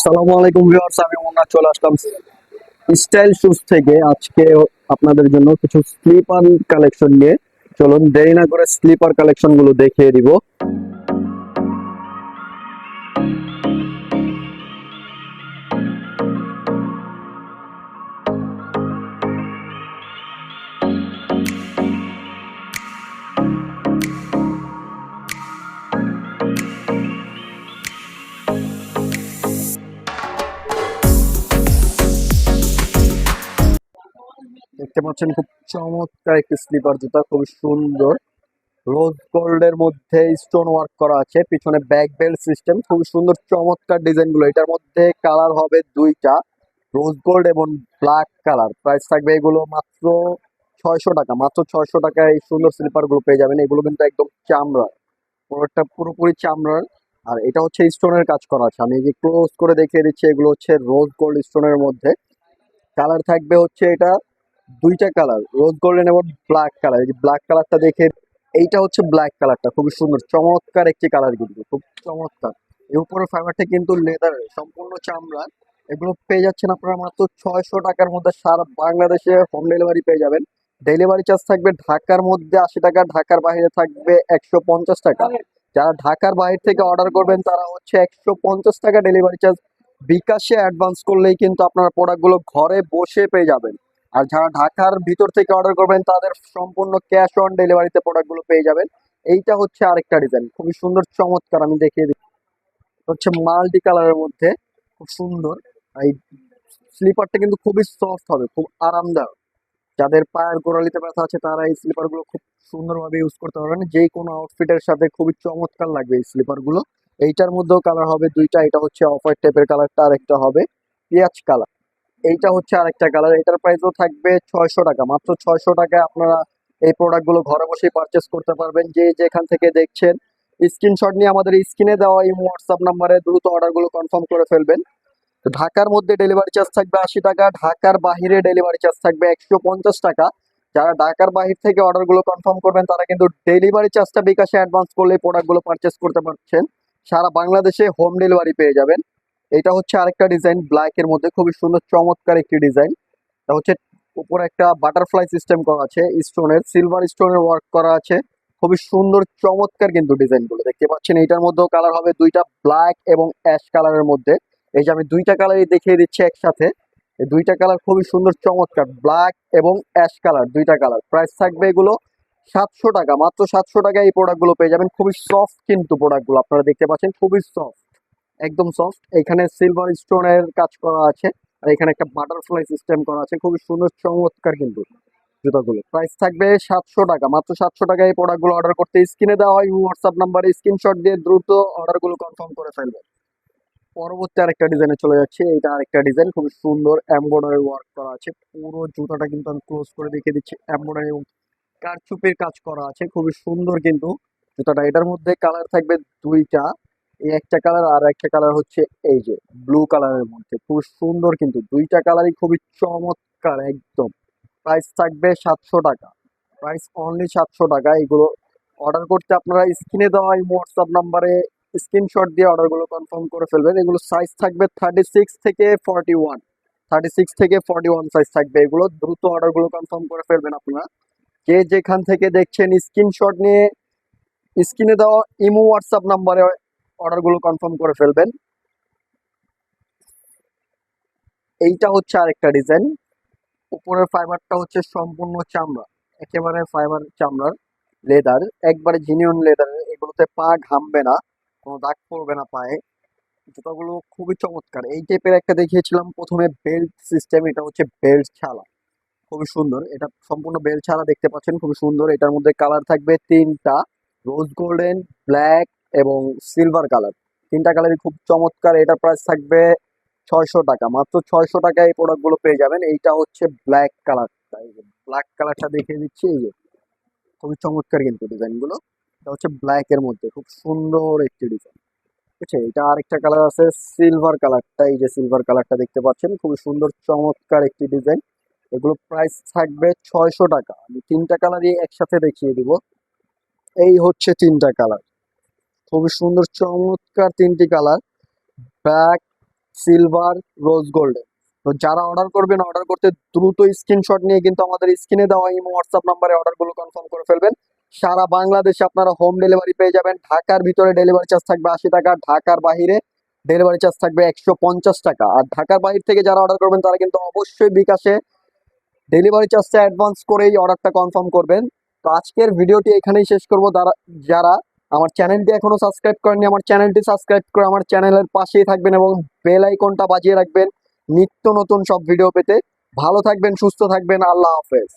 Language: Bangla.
আসসালামু আলাইকুম ভিউয়ার্স, আমি মোনা চলে আসলাম স্টাইল শুজ থেকে। আজকে আপনাদের জন্য কিছু স্লিপার কালেকশন নিয়ে। চলুন দেরি না করে স্লিপার কালেকশনগুলো দেখিয়ে দিব। দেখতে পাচ্ছেন খুব চমৎকার একটি স্লিপার জুতা খুব সুন্দর। রোজ গোল্ডের মধ্যে স্টোন ওয়ার্ক করা আছে, পিছনে ব্যাক বেল্ট সিস্টেম খুব সুন্দর চমৎকার ডিজাইনগুলো এটার মধ্যে কালার হবে দুইটা রোজ গোল্ড এবং ব্ল্যাক কালার প্রাইস থাকবে এগুলো মাত্র ছয়শো টাকা, মাত্র ছয়শো টাকায় এই সুন্দর স্লিপারগুলো পেয়ে যাবেন। এগুলো কিন্তু একদম চামড়ার পুরোটা পুরোপুরি চামড়ার আর এটা হচ্ছে স্টোনের কাজ করা আছে। আমি যে ক্লোজ করে দেখিয়ে দিচ্ছি, এগুলো হচ্ছে রোজ গোল্ড স্টোনের মধ্যে। কালার থাকবে হচ্ছে এটা দুইটা কালার রোজ গোল্ডেন এবং ব্ল্যাক কালার এই ব্ল্যাক কালারটা দেখে, এইটা হচ্ছে ব্ল্যাক কালারটা খুবই সুন্দর, চমৎকার একটি কালার কিন্তু, খুব চমৎকার। এর উপরের ফাইবারটা কিন্তু লেদার সম্পূর্ণ চামড়া। এগুলো পেয়ে যাচ্ছেন আপনারা মাত্র ছয়শো টাকার মধ্যে, সারা বাংলাদেশে হোম ডেলিভারি পেয়ে যাবেন। ডেলিভারি চার্জ থাকবে ঢাকার মধ্যে আশি টাকা, ঢাকার বাইরে থাকবে একশো পঞ্চাশ টাকা। যারা ঢাকার বাইরে থেকে অর্ডার করবেন, তারা হচ্ছে একশো পঞ্চাশ টাকা ডেলিভারি চার্জ বিকাশে অ্যাডভান্স করলেই কিন্তু আপনারা প্রোডাক্টগুলো ঘরে বসে পেয়ে যাবেন। আর যারা ঢাকার ভিতর থেকে অর্ডার করবেন, তাদের সম্পূর্ণ ক্যাশ অন ডেলিভারিতে প্রোডাক্টগুলো পেয়ে যাবেন। এইটা হচ্ছে আরেকটা ডিজাইন খুবই সুন্দর, চমৎকার, আমি দেখিয়ে দিই হচ্ছে মাল্টি কালারের মধ্যে, খুব সুন্দর। এই স্লিপারটা কিন্তু খুবই সফট হবে, খুব আরামদায়ক। যাদের পায়ের গোড়ালিতে ব্যথা আছে, তারা এই স্লিপারগুলো খুব সুন্দরভাবে ইউজ করতে পারবেন। যে কোনো আউটফিটের সাথে খুবই চমৎকার লাগবে এই স্লিপারগুলো এইটার মধ্যেও কালার হবে দুইটা, এটা হচ্ছে অফ হোয়াইট টাইপের কালারটা আরেকটা হবে পেঁয়াজ কালার এইটা হচ্ছে আরেকটা কালার এটার প্রাইসও থাকবে ছয়শো টাকা। মাত্র ছয়শো টাকায় আপনারা এই প্রোডাক্টগুলো ঘরে বসেই পারচেস করতে পারবেন। যে যেখান থেকে দেখছেন স্ক্রিনশট নিয়ে আমাদের স্ক্রিনে দেওয়া এই হোয়াটসঅ্যাপ নাম্বারে দ্রুত অর্ডারগুলো কনফার্ম করে ফেলবেন। ঢাকার মধ্যে ডেলিভারি চার্জ থাকবে আশি টাকা, ঢাকার বাহিরে ডেলিভারি চার্জ থাকবে একশো পঞ্চাশ টাকা। যারা ঢাকার বাহির থেকে অর্ডারগুলো কনফার্ম করবেন, তারা কিন্তু ডেলিভারি চার্জটা বিকাশে অ্যাডভান্স করলে প্রোডাক্টগুলো পারচেস করতে পারছেন। সারা বাংলাদেশে হোম ডেলিভারি পেয়ে যাবেন। এটা হচ্ছে আরেকটা ডিজাইন ব্ল্যাক এর মধ্যে খুবই সুন্দর, চমৎকার একটি ডিজাইন। এটা হচ্ছে উপরে একটা বাটারফ্লাই সিস্টেম করা আছে স্টোনের সিলভার স্টোনের ওয়ার্ক করা আছে। খুবই সুন্দর, চমৎকার কিন্তু ডিজাইনগুলো দেখতে পাচ্ছেন, এইটার মধ্যেও কালার হবে দুইটা ব্ল্যাক এবং অ্যাশ কালারের মধ্যে। এই যে আমি দুইটা কালারই দেখিয়ে দিচ্ছি একসাথে। এই দুইটা কালার খুবই সুন্দর, চমৎকার ব্ল্যাক এবং অ্যাশ কালার দুইটা কালার প্রাইস থাকবে এগুলো সাতশো টাকা, মাত্র সাতশো টাকায় এই প্রোডাক্টগুলো পেয়ে যাবেন। খুবই সফট কিন্তু প্রোডাক্টগুলো আপনারা দেখতে পাচ্ছেন, খুবই সফট একদম সফট এখানে সিলভার স্টোনের কাজ করা আছে। আর এখানে একটা বাটারফ্লাই সিস্টেম করা আছে। খুবই সুন্দর, চমৎকার কিন্তু জুতাগুলো। প্রাইস থাকবে সাতশো টাকা। মাত্র সাতশো টাকায় এই প্রোডাক্টগুলো অর্ডার করতে স্ক্রিনে দেওয়া হয় হোয়াটসঅ্যাপ নাম্বারে স্ক্রিনশট দিয়ে দ্রুত অর্ডারগুলো কনফার্ম করে ফেলবেন। পরবর্তী আরেকটা ডিজাইনে চলে যাচ্ছে। এটা আরেকটা ডিজাইন খুবই সুন্দর এমব্রয়ডারি ওয়ার্ক করা আছে। পুরো জুতাটা কিন্তু আমি ক্লোজ করে দেখিয়ে দিচ্ছি। এমব্রয়ডারি এবং কারচুপির কাজ করা আছে। খুবই সুন্দর কিন্তু জুতাটা। এটার মধ্যে কালার থাকবে দুইটা। এই একটা কালার আর একটা কালার হচ্ছে এই যে ব্লু কালারের মধ্যে। খুব সুন্দর কিন্তু। দুইটা কালারই খুবই চমৎকার একদম। প্রাইস থাকবে সাতশো টাকা। প্রাইস অনলি সাতশো টাকা। এগুলো অর্ডার করতে আপনারা স্ক্রিনে দেওয়া এই হোয়াটসঅ্যাপ নাম্বারে স্ক্রিনশট দিয়ে অর্ডারগুলো কনফার্ম করে ফেলবেন। এগুলো সাইজ থাকবে থার্টি সিক্স থেকে ফর্টি ওয়ান থার্টি সিক্স থেকে ফর্টি ওয়ান সাইজ থাকবে। এগুলো দ্রুত অর্ডারগুলো কনফার্ম করে ফেলবেন আপনারা। যে যেখান থেকে দেখছেন স্ক্রিনশট নিয়ে স্ক্রিনে দেওয়া ইমো হোয়াটসঅ্যাপ নাম্বারে অর্ডারগুলো কনফার্ম করে ফেলবেন। এইটা হচ্ছে আরেকটা ডিজাইন উপরের ফাইবারটা হচ্ছে সম্পূর্ণ চামড়া, একেবারে ফাইবার চামড়ার লেদার একবারে জিনিয়ন লেদার এগুলোতে পা ঘামবে না, কোনো দাগ পড়বে না পায়ে। জুতাগুলো খুবই চমৎকার। এই টাইপের একটা দেখিয়েছিলাম, প্রথমে বেল্ট সিস্টেম এটা হচ্ছে বেল্ট ছাড়া। খুবই সুন্দর। এটা সম্পূর্ণ বেল্ট ছাড়া দেখতে পাচ্ছেন, খুবই সুন্দর। এটার মধ্যে কালার থাকবে তিনটা রোজ গোল্ডেন ব্ল্যাক এবং সিলভার কালার তিনটা কালারই খুব চমৎকার। এটার প্রাইস থাকবে ছয়শো টাকা। মাত্র ছয়শো টাকায় এই প্রোডাক্টগুলো পেয়ে যাবেন। এইটা হচ্ছে ব্ল্যাক কালারটা এই যে ব্ল্যাক কালারটা দেখিয়ে দিচ্ছি। এই যে খুবই চমৎকার কিন্তু ডিজাইনগুলো এটা হচ্ছে ব্ল্যাক এর মধ্যে। খুব সুন্দর একটি ডিজাইন ঠিক আছে এটা আরেকটা কালার আছে সিলভার কালারটা এই যে সিলভার কালারটা দেখতে পাচ্ছেন। খুবই সুন্দর, চমৎকার একটি ডিজাইন এগুলো প্রাইস থাকবে ছয়শো টাকা। আমি তিনটা কালারই একসাথে দেখিয়ে দিব। এই হচ্ছে তিনটা কালার খুবই সুন্দর, চমৎকার তিনটি কালার। ব্ল্যাক সিলভার, রোজ গোল্ডের তো যারা অর্ডার করবেন, অর্ডার করতে দ্রুত স্ক্রিনশট নিয়ে কিন্তু আমাদের স্ক্রিনে দেওয়া এই হোয়াটসঅ্যাপ নাম্বারে অর্ডারগুলো কনফার্ম করে ফেলবেন। সারা বাংলাদেশে আপনারা হোম ডেলিভারি পেয়ে যাবেন। ঢাকার ভিতরে ডেলিভারি চার্জ থাকবে আশি টাকা, ঢাকার বাহিরে ডেলিভারি চার্জ থাকবে একশো পঞ্চাশ টাকা। আর ঢাকার বাহির থেকে যারা অর্ডার করবেন, তারা কিন্তু অবশ্যই বিকাশে ডেলিভারি চার্জটা অ্যাডভান্স করেই অর্ডারটা কনফার্ম করবেন। তো আজকের ভিডিওটি এখানেই শেষ করব। যারা আমার চ্যানেলটি এখনও সাবস্ক্রাইব করেননি, আমার চ্যানেলটি সাবস্ক্রাইব করে আমার চ্যানেলের পাশেই থাকবেন এবং বেল আইকনটা বাজিয়ে রাখবেন নিত্য নতুন সব ভিডিও পেতে। ভালো থাকবেন, সুস্থ থাকবেন, আল্লাহ হাফেজ।